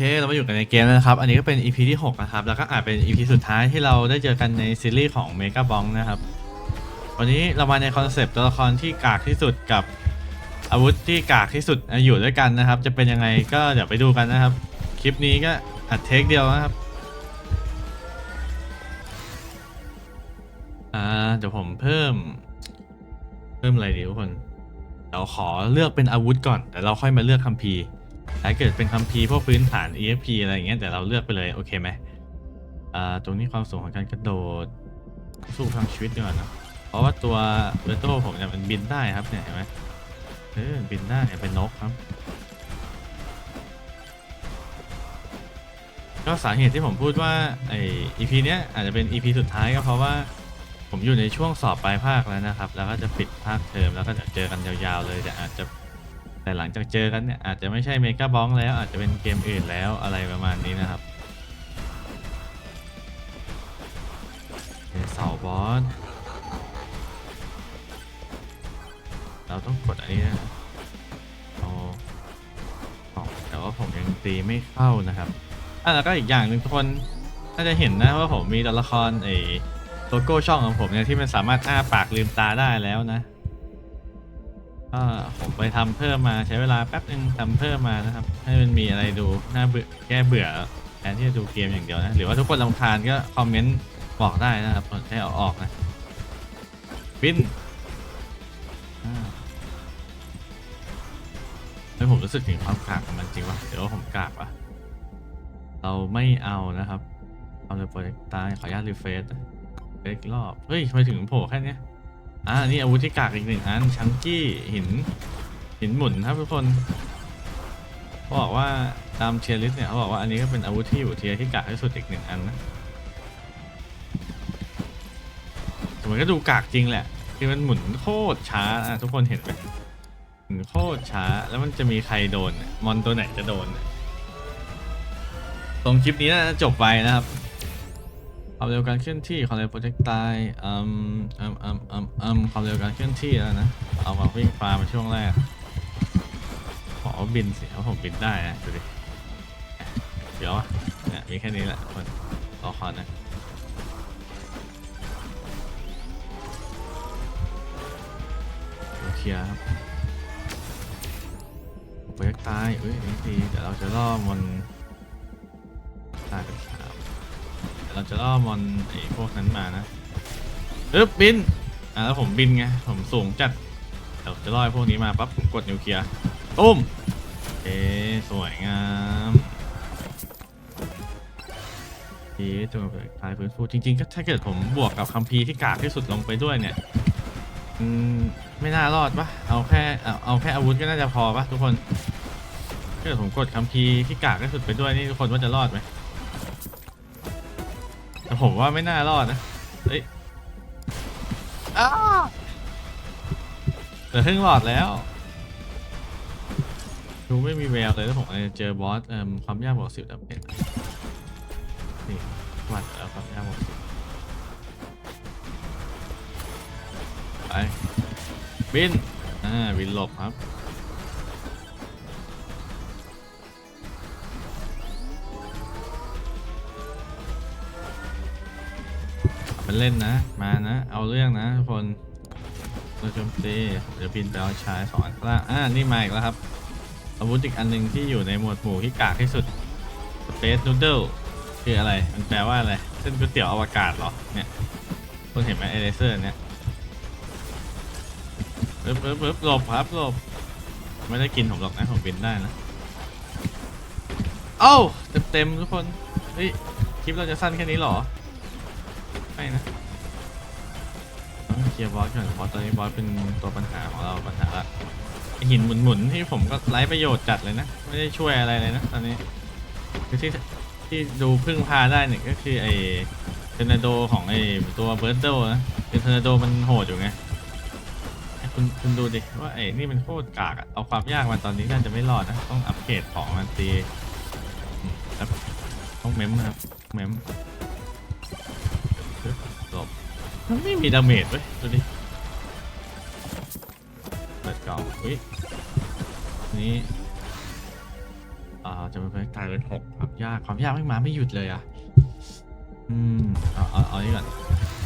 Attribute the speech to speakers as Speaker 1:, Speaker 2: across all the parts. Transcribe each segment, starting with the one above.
Speaker 1: เคเรามาอยู่กันในเกมแล้วนะครับ อันนี้ก็เป็น EP ที่ 6 นะครับ แล้วก็อาจเป็น EP สุดท้ายที่เราได้เจอกันในซีรีส์ของ Mega b o n นะครับ วันนี้เรามาในคอนเซปต์ตัวละครที่กากที่สุดกับอาวุธที่กากที่สุดอยู่ด้วยกันนะครับ จะเป็นยังไงก็เดี๋ยวไปดูกันนะครับ คลิปนี้ก็อัดเทคเดียวนะครับ อ่าเดี๋ยวผมเพิ่ม เพิ่มอะไรดีทุกคน เราขอเลือกเป็นอาวุธก่อนแต่เราค่อยมาเลือกคัมภีร์ ถ้าเกิดเป็นคัมภีร์พวกพื้นฐาน EFP อะไรอย่างเงี้ยแต่เราเลือกไปเลยโอเคไหมอ่าตรงนี้ความสูงของการกระโดดสู้ทางชีวิตดีกว่านะเพราะว่าตัวเบโต้ผมเนี่ยมันบินได้ครับเนี่ยเห็นไหมเออบินได้เนี่ยเป็นนกครับ ก็สาเหตุที่ผมพูดว่าไอ EP เนี้ยอาจจะเป็น EP สุดท้ายก็เพราะว่าผมอยู่ในช่วงสอบปลายภาคแล้วนะครับ แล้วก็จะปิดภาคเทอมแล้วก็จะเจอกันยาวๆเลยแต่อาจจะ แต่หลังจากเจอกันเนี่ยอาจจะไม่ใช่เมกาบ้องแล้วอาจจะเป็นเกมอื่นแล้วอะไรประมาณนี้นะครับโอเสาบอสเราต้องกดอันนี้นะเอาอ๋อแต่ว่าผมยังตีไม่เข้านะครับอะแล้วก็อีกอย่างหนึ่งทุกคนน่าจะเห็นนะว่าผมมีตัวละครไอ้โลโก้ช่องของผมเนี่ยที่มันสามารถอ้าปากลืมตาได้แล้วนะ ก็ผมไปทำเพิ่มมาใช้เวลาแป๊บนึงทำเพิ่มมานะครับ ให้มันมีอะไรดูน่าเบื่อแก้เบื่อแทนที่จะดูเกมอย่างเดียวนะ หรือว่าทุกคนรำคาญก็คอมเมนต์บอกได้นะครับผมให้เอาออกนะบินอ่าเฮ้ยผมรู้สึกถึงความกากของมันจริงวะเดี๋ยวว่าผมกากวะเราไม่เอานะครับ เอาเลยโปรเจกต์ตายขออนุญาตรีเฟซเฟซอีกรอบ เฮ้ยทำไมถึงโผล่แค่เนี้ย อ่านี่อาวุธที่กากอีกหนึ่งอันชังกี้หินหินหมุนครับทุกคนเขาบอกว่าตามเทียร์ลิสเนี่ยเขาบอกว่าอันนี้ก็เป็นอาวุธที่อยู่เทียร์ที่กากที่สุดอีกหนึ่งอันนะแต่มันก็ดูกากจริงแหละคือมันหมุนโคตรช้าอะทุกคนเห็นไหมหมุนโคตรช้าแล้วมันจะมีใครโดนมอนตัวไหนจะโดนตรงคลิปนี้น่าจะจบไปนะครับ ความเร็วการเคลื่อนที่ความเร็วโปรเจกต์ตายอืมอืมอืมอืมอืมความเร็วการเคลื่อนที่แล้วนะ เอามาวิ่งฟ้ามาช่วงแรก ขอบินสิเพราะผมบินได้นะดูดิเดี๋ยวอะเนี่ยมีแค่นี้แหละคนรอคอนนะดูเคลียร์ครับโปรเจกต์ตายเอ้ยนี่ดีเดี๋ยวเราจะล่อมัน เราจะล่อมอนไอ้พวกนั้นมานะปึ๊บบิน อ่าแล้วผมบินไง ผมสูงจัดเดี๋ยวจะล่อไอ้พวกนี้มาปั๊บผมกดนิวเคลียร์ตุ้ม เอ๊สวยงามดีตัวตายฟื้นฟูจริงๆก็ถ้าเกิดผมบวกกับคัมภีร์ที่กากที่สุดลงไปด้วยเนี่ยอืมไม่น่ารอดปะเอาแค่เอาเอาแค่อาวุธก็น่าจะพอปะทุกคนถ้าเกิดผมกดคัมภีร์ที่กากที่สุดไปด้วยนี่ทุกคนว่าจะรอดไหม ผมว่าไม่น่ารอดนะเฮ้ยอ้าเหลือครึ่งหลอดแล้ว ดูไม่มีแววเลยถ้าผมอาจจะเจอบอสเอ่มความยากบอกสิบดับเป็นนี่วัดแล้วความยากบอกสิบไปบินอ่าบินหลบครับ เล่นนะ มานะ เอาเรื่องนะทุกคนเราโจมตีเดี๋ยวบินไปเอาชายสองอันล่างอ่านี่มาอีกแล้วครับ อาวุธอีกอันหนึ่งที่อยู่ในหมวดหมู่ที่กากที่สุด Space Noodle คืออะไร มันแปลว่าอะไร เส้นก๋วยเตี๋ยวอวกาศเหรอ เนี่ยคุณเห็นไหมเอเลเซอร์เนี่ยปึ๊บปึ๊บปึ๊บหลบครับหลบ ไม่ได้กินผมหรอกนะ ผมบินได้นะ เอ้าเต็มเต็มทุกคน เฮ้ย คลิปเราจะสั้นแค่นี้เหรอ ไม่นะต้องเคลียร์บอสก่อนเพราะตอนนี้บอสเป็นตัวปัญหาของเราปัญหาละไอ้หินหมุนๆที่ผมก็ไร้ประโยชน์จัดเลยนะ ไม่ได้ช่วยอะไรเลยนะตอนนี้คือที่ที่ดูพึ่งพาได้เนี่ยก็คือไอ้เทอร์นาโดของไอ้ตัวเบิร์ดเดลนะคือเทอร์นาโดมันโหดอยู่ไงคุณคุณดูดิว่าไอ้นี่มันโคตรกากอะเอาความยากมาตอนนี้น่าจะไม่รอดนะต้องอัปเกรดของมันตีอืมแล้วต้องเมมครับเมม มันไม่มีดาเมจเว้ยดูดิเปิดกล่องอุ้ยนี่อ่าจะเป็นกลายเป็นหกความยากความยากไม่มาไม่หยุดเลยอะอืมเอาเอาเอานี้ก่อน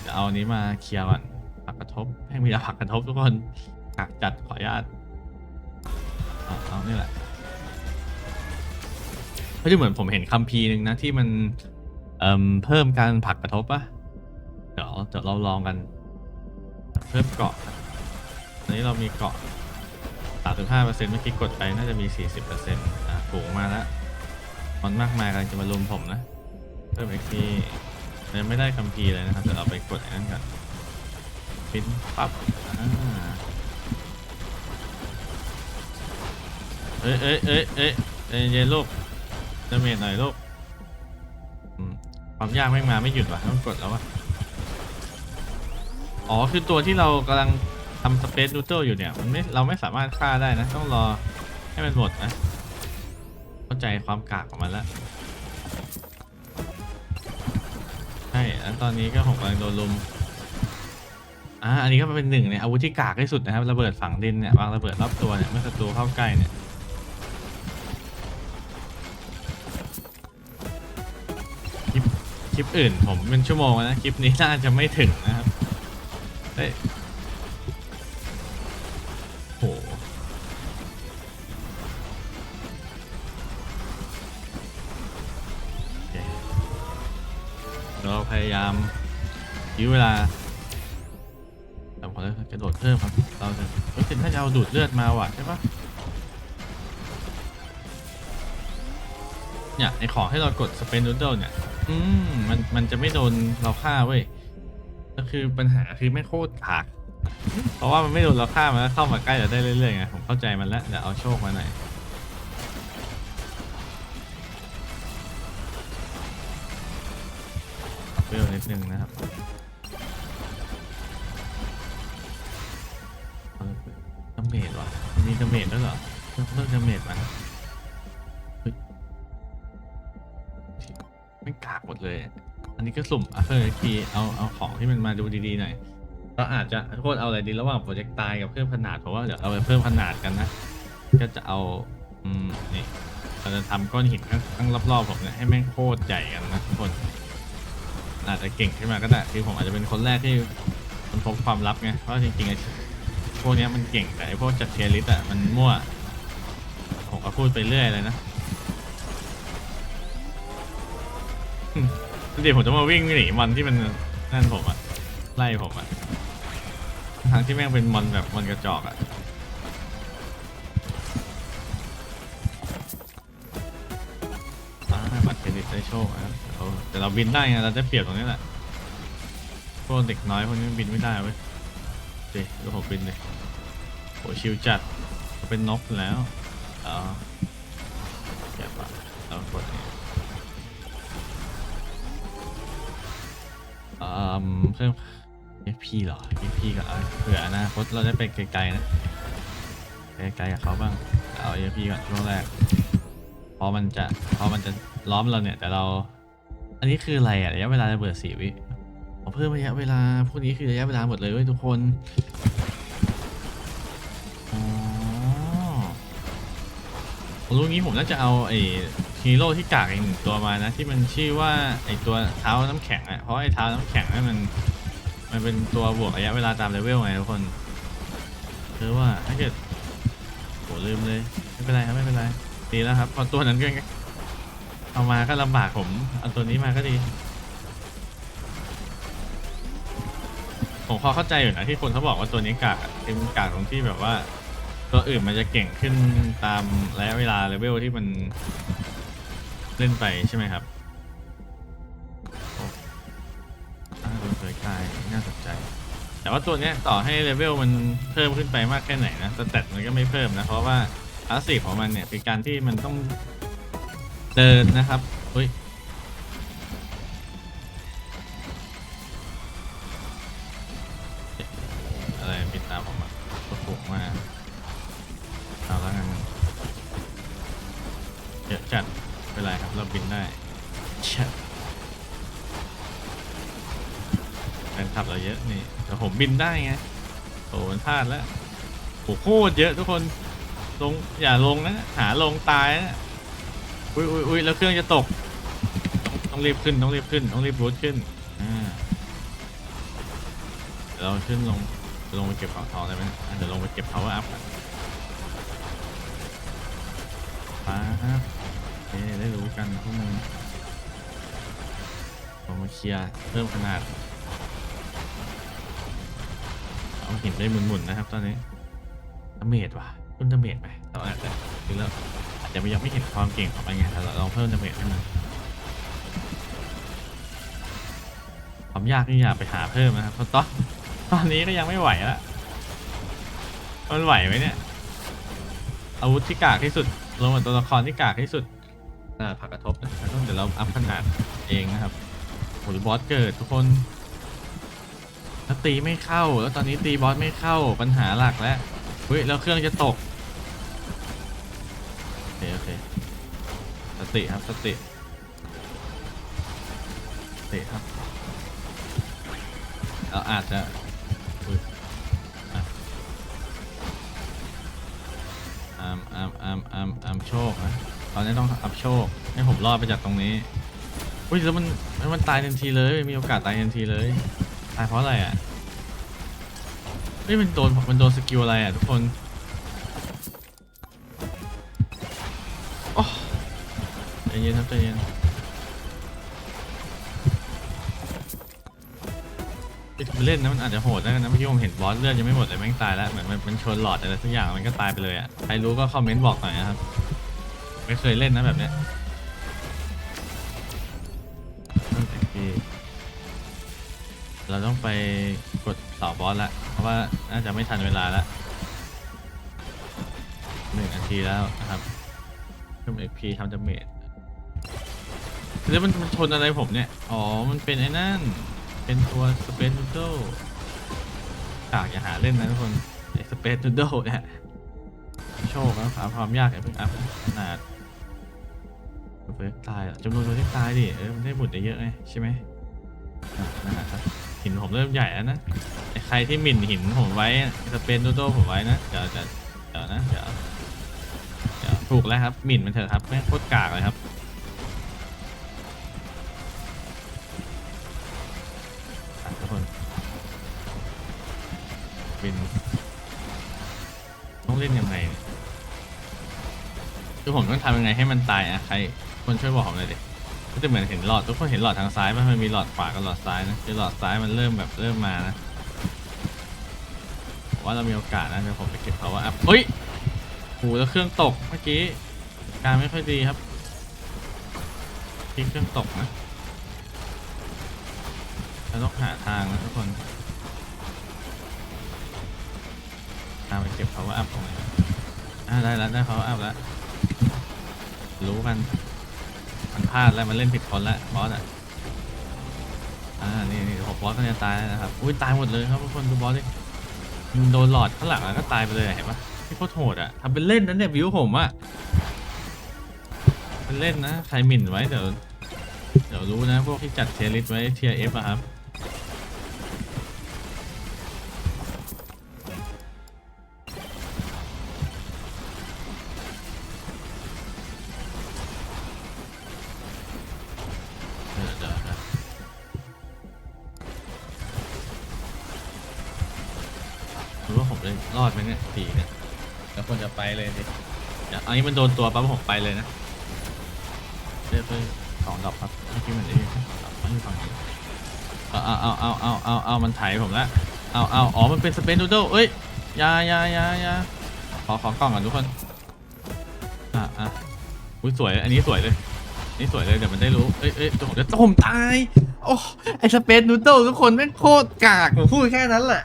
Speaker 1: เดี๋ยวเอาอันนี้มาเคลียร์ก่อนผักกระทบให้มีแต่ผักกระทบทุกคนกักจัดขออนุญาตเอาเอานี่แหละก็จะเหมือนผมเห็นคัมภีร์หนึ่งนะที่มันเอ่มเพิ่มการผักกระทบปะ เดี๋ยวเดี๋ยวเราลองกัน เพิ่มเกาะตอนนี้เรามีเกาะ 35%เมื่อกี้กดไปน่าจะมี 40%อะถูงมาแล้วมันมากมายกำลังจะมารุมผมนะ เพิ่ม XP ยังไม่ได้คัมภีร์เลยนะครับเดี๋ยวเราไปกดอันนั้นกันปิ้นปั๊บเอ้ยเอ้ยเอ้ยเอ้ยเย็นๆลูกดาเมจหน่อยลูกความยากไม่มาไม่หยุดว่ะต้องกดแล้วว่ะ อ๋อคือตัวที่เรากำลังทำสเปซนูเติลอยู่เนี่ยมันไม่เราไม่สามารถฆ่าได้นะ ต้องรอให้มันหมดนะ เข้าใจความกากของมันแล้วใช่แล้วตอนนี้ก็ผมกำลังโดนลุมอ่าอันนี้ก็เป็นหนึ่งในอาวุธที่กากที่สุดนะครับระเบิดฝังดินเนี่ยวางระเบิดรอบตัวเนี่ยเมื่อศัตรูเข้าใกล้เนี่ยคลิปคลิปอื่นผมเป็นชั่วโมงนะคลิปนี้น่าจะไม่ถึงนะครับ เฮ้ยโหเราพยายามยื้อเวลาแต่พอแล้วกระโดดเพิ่มครับ เราจะเฮ้ยถ้าจะเอาดูดเลือดมาว่ะใช่ปะเนี่ยไอของให้เรากดสเปนดูดเดิลเนี่ย อืมมันมันจะไม่โดนเราฆ่าเว้ย ก็คือปัญหาคือไม่โคตรขาก เพราะว่ามันไม่โดนเราฆ่ามันก็เข้ามาใกล้เราได้เรื่อยๆไงผมเข้าใจมันแล้วเดี๋ยวเอาโชคมาหน่อยเปรี้ยวนิดนึงนะครับเอาดาเมจวะมีดาเมจด้วยเหรอเพิ่มเมดาเมจมาน นนี้ก็สุ่มอะเพิ่มทีเอาเอาของที่มันมาดูดีๆหน่อยเราอาจจะโทษเอาอะไรดีระหว่างโปรเจกต์ตายกับเพิ่มขนาดเพราะว่าเดี๋ยวเอาไปเพิ่มขนาดกันนะ ก็จะเอาอืมนี่เราจะทำก้อนหินข้างข้างรอบๆผมเนี่ยให้แม่งโคตรใหญ่กันนะทุกคน อาจจะเก่งขึ้นมาก็ได้คือผมอาจจะเป็นคนแรกที่มันพบความลับไงเพราะจริงๆไอ้พวกเนี้ยมันเก่งแต่ไอ้พวกจัดเทียริสอะมันมั่วผมก็พูดไปเรื่อยเลยนะ เดี๋ยวผมจะมาวิ่งหนีมันที่มันนั่นผมอะไล่ผมอะทางที่แม่งเป็นมอนแบบมอนกระจอกอะอ่าบัตรเครดิตได้โชคนะครับเอาแต่เราบินได้ไงเราได้เปรียบตรงนี้แหละพวกเด็กน้อยพวกนี้บินไม่ได้เว้ยเดี๋ยวผมบินเลยโหชิวจัดเป็นนกแล้วอ๋อแกะปะเรากดนี่อื มเพิ่ม FP เหรอ FP กับเอาเผื่ออนาคตเราได้ไปไกลๆนะไกลๆกับเขาบ้างเอา FP ก่อนช่วงแรกพอมันจะพอมันจะล้อมเราเนี่ยแต่เรา อันนี้คืออะไรอะระยะเวลาระเบิดสี่วิเพิ่มระยะเวลาพวกนี้คือระยะเวลาหมดเลยเว้ยทุกคนอ๋อผมรู้งี้ผมน่าจะเอาไอ้ ฮีโร่ที่กากอีกหนึ่งตัวมานะ ที่มันชื่อว่าไอตัวเท้าน้ำแข็งอะเพราะไอเท้าน้ำแข็งนั่นมัน มันเป็นตัวบวกระยะเวลาตามเลเวลไงทุกคนคือว่าถ้าเกิดโหลืมเลยไม่เป็นไรครับไม่เป็นไรดีแล้วครับเพอตัวนั้นก็เอามาก็ลำบากผมเอาตัวนี้มาก็ดีผมพอเข้าใจอยู่นะที่คนเขาบอกว่าตัวนี้กากอะคือมันกากตรงที่แบบว่า ตัวอื่นมันจะเก่งขึ้นตามระยะเวลาเลเวลที่มัน เล่นไปใช่ไหมครับโอ้อ่าโดนเผยกายน่าสนใจ แต่ว่าตัวเนี้ยต่อให้เลเวลมันเพิ่มขึ้นไปมากแค่ไหนนะสเตตมันก็ไม่เพิ่มนะ เพราะว่าพาสซีฟของมันเนี่ยคือการที่มันต้องเดินนะครับเฮ้ยอะไรปิดตาผมอะกระปุกมาเบเราบินได้เชี่ยแฟนคลับเราเยอะนี่แต่ผมบินได้ไงโอ้มันพลาดแล้วโหโคตรเยอะทุกคนลงอย่าลงนะหาลงตายนะอุ้ยอุ้ยอุ้ยแล้วเครื่องจะตก ต้องรีบขึ้นต้องรีบขึ้นต้องรีบรูทขึ้นอ่าเดี๋ยวเราขึ้นลงลงไปเก็บของทองได้ไหมอะเดี๋ยวลงไปเก็บ power up ก่อนป๊าบโอเค ได้รู้กันพวกมึงลงมาเคลียร์เพิ่มขนาด เอาหินได้หมุนๆนะครับตอนนี้ดาเมจว่ะเพิ่มดาเมจไปเราอาจจะคือเราอาจจะยังไม่เห็นความเก่งของมันไงแต่เราลองเพิ่มดาเมจให้มันความยากนี่อย่าไปหาเพิ่มนะครับเพราะตอนตอนนี้ก็ยังไม่ไหวล้วมันไหวไหมเนี่ยอาวุธที่กากที่สุดลงกับตัวละครที่กากที่สุด น่าผักกระทบนะแล้วก็เดี๋ยวเราอัพขนาดเองนะครับโหบอสเกิดทุกคนแล้วตีไม่เข้า แล้วตอนนี้ตีบอสไม่เข้าปัญหาหลักแล้วเฮ้ยแล้วเครื่องจะตกโอเคโอเคสติครับสติสติครับเราอาจจะอุ๊ยอะอามอามอามอามอามโชคนะ ตอนนี้ต้องอัพโชค ให้ผมรอดไปจากตรงนี้อุ้ยแล้วมันมันมันตายทันทีเลยมีโอกาสตายทันทีเลยตายเพราะอะไรอะเฮ้ยมันโดนมันโดนสกิลอะไรอะทุกคนโอ้ใจเย็นครับใจเย็นไอ้ยมันเล่นนะมันอาจจะโหดได้นะเมื่อกี้ผมเห็นบอสเลือดยังไม่หมดเลยแม่งตายแล้วเหมือนมันมันชนหลอดอะไรสักอย่างมันก็ตายไปเลยอะใครรู้ก็คอมเมนต์บอกหน่อยนะครับ ไม่เคยเล่นนะแบบเนี้ยเคเราต้องไปกดต่อบอสละเพราะว่าน่าจะไม่ทันเวลาละหนึ่งนาทีแล้วนะครับเพิ่มเอ็กพีทำดาเมจแล้วมันมันชนอะไรผมเนี่ย อ๋อ มันเป็นไอ้นั่น เป็นตัวสเปซนูโดกากอย่าหาเล่นนะทุกคนไอ้สเปซนูโดเนี่ย โชคนะความความยากไอ้เพิ่งอัพขนาดเฟิร์ตายจำนวนตัวที่ตายดิเออมันได้บุญได้เยอะไงใช่ไหมอะนั่นแหละครับหินผมเริ่มใหญ่แล้วนะใครที่หมิ่นหินผมไว้สเปนโดโดผมไว้นะเดี๋ยวจะเดี๋ยวนะเดี๋ยวเดี๋ยวถูกแล้วครับหมิ่นมันเถอะครับแม่โคตรกากเลยครับอะทุกคนบินต้องเล่นยังไง คือผมต้องทำยังไงให้มันตายอะใครคนช่วยบอกผมหน่อยดิก็จะเหมือนเห็นหลอดทุกคนเห็นหลอดทางซ้ายมันมีหลอดขวากับหลอดซ้ายนะคือหลอดซ้ายมันเริ่มแบบเริ่มมานะผมว่าเรามีโอกาสนะเดี๋ยวผมไปเก็บเขาว่าอัพเฮ้ยโหแล้วเครื่องตกเมื่อกี้การไม่ค่อยดีครับที่เครื่องตกนะเราต้องหาทางนะทุกคนตามไปเก็บเขาว่าอัพตรงไหนอ่าได้แล้วได้เขาว่าอัพแล้ว รู้กัน มันพลาดแล้วมันเล่นผิดคนแล้วบอสอะ อ่า นี่นี่หกบอสก็จะตายแล้วนะครับ อุ้ยตายหมดเลยครับทุกคนดูบอสดิมันโดนหลอดข้างหลังแล้วก็ตายไปเลยเห็นปะที่โคตรโหดอะทำเป็นเล่นนั้นเนี่ยวิวผมอะเป็นเล่นนะ ใครหมิ่นไว้เดี๋ยว เดี๋ยวรู้นะพวกที่จัดเทียร์ลิสไว้เทียร์เอฟอะครับ รอดไหมเนี่ยผีเนี่ยแล้วคนจะไปเลยดิเดี๋ยวอันนี้มันโดนตัวปั๊บผมไปเลยนะเรียบเลยสองดอกครับเมื่อกี้มันได้สองดอกไม่ฟังเอาเอาเอาเอาเอาเอาเอามันไถผมละเอาเอาอ๋อมันเป็นสเปนดูโดเอ้ยยายายาอยาขอขอกล้องก่อนทุกคนอะอะอุ้ยสวยอันนี้สวยเลยนี่สวยเลยเดี๋ยวมันได้รู้ เอ้ยเอ้ยผมจะต้มตาย โอ้ไอสเปซนูโดทุกคนแม่งโคตรกาก ผมพูดแค่นั้นแหละ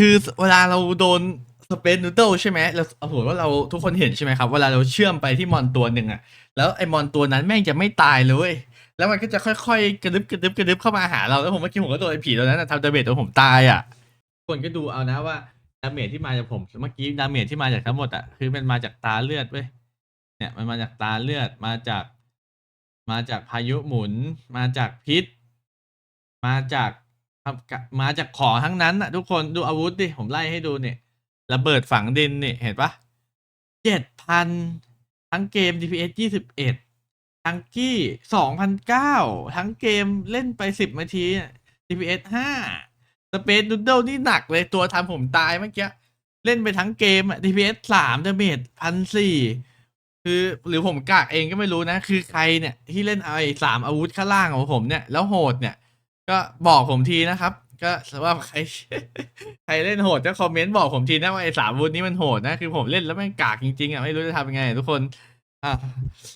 Speaker 1: คือเวลาเราโดนสเปซนูโดใช่ไหมเราเอาหัวว่าเราทุกคนเห็นใช่ไหมครับ เวลาเราเชื่อมไปที่มอนตัวหนึ่งอะแล้วไอ้มอนตัวนั้นแม่งจะไม่ตายเลย แล้วมันก็จะค่อยๆ กระดึบกระดึบกระดึบเข้ามาหาเรา แล้วผมเมื่อกี้ผมก็โดนไอ้ผีตัวนั้นนะทำดาเมจตัวผมตายอะคนก็ดูเอานะว่าดาเมจที่มาจากผม เมื่อกี้ดาเมจที่มาจากทั้งหมดอะคือมันมาจากตาเลือดเว้ย เนี่ยมันมาจากตาเลือด มาจาก มาจากพายุหมุน มาจากพิษ มาจาก ครับมาจากของทั้งนั้นน่ะทุกคนดูอาวุธดิ ผมไล่ให้ดูเนี่ยระเบิดฝังดินเนี่ยเห็นปะเจ็ดพันทั้งเกม DPS 21ทั้งกี้2,009ทั้งเกมเล่นไป10นาที DPS 5 Space Noodle นี่หนักเลยตัวทำผมตายเมื่อกี้ เล่นไปทั้งเกมอะ DPS 3 Damage 1,400คือหรือผมกากเองก็ไม่รู้นะ คือใครเนี่ย ที่เล่นไอ้สามอาวุธข้างล่างของผมเนี่ย แล้วโหดเนี่ย ก็บอกผมทีนะครับ ก็ว่าใคร ใครเล่นโหดก็คอมเมนต์บอกผมทีนะว่าไอ้สามวุธนี้มันโหดนะคือผมเล่นแล้วม่งกากจริงๆอะไม่รู้จะทำยังไงทุกคนอะ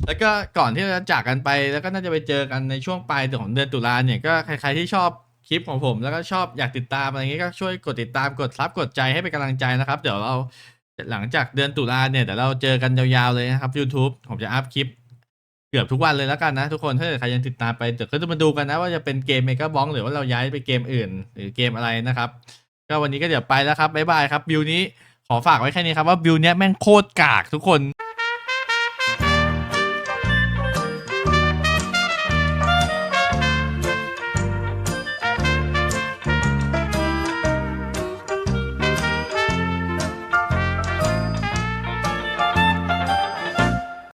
Speaker 1: แล้วก็ก่อนที่เราจะจากกันไปแล้วก็น่าจะไปเจอกันในช่วงปลายของเดือนตุลาเนี่ยก็ใครๆที่ชอบคลิปของผมแล้วก็ชอบอยากติดตามอะไรเงี้ยก็ช่วยกดติดตามกดซับกดใจให้เป็นกำลังใจนะครับ เดี๋ยวเราหลังจากเดือนตุลาเนี่ยเดี๋ยวเราเจอกันยาวๆเลยนะครับ YouTube ผมจะอัพคลิป กือบทุกวันเลยแล้วกันนะทุกคนถ้าเกิดใครยังติดตามไปเดี๋ยวก็จะมาดูกันนะ ว่าจะเป็นเกมเมกาบ้องหรือว่าเราย้ายไปเกมอื่น หรือเกมอะไรนะครับ ก็วันนี้ก็เดี๋ยวไปแล้วครับบ๊ายบายครับบิวนี้ขอฝากไว้แค่นี้ครับว่าบิวเนี้ยแม่งโคตรกากทุกคน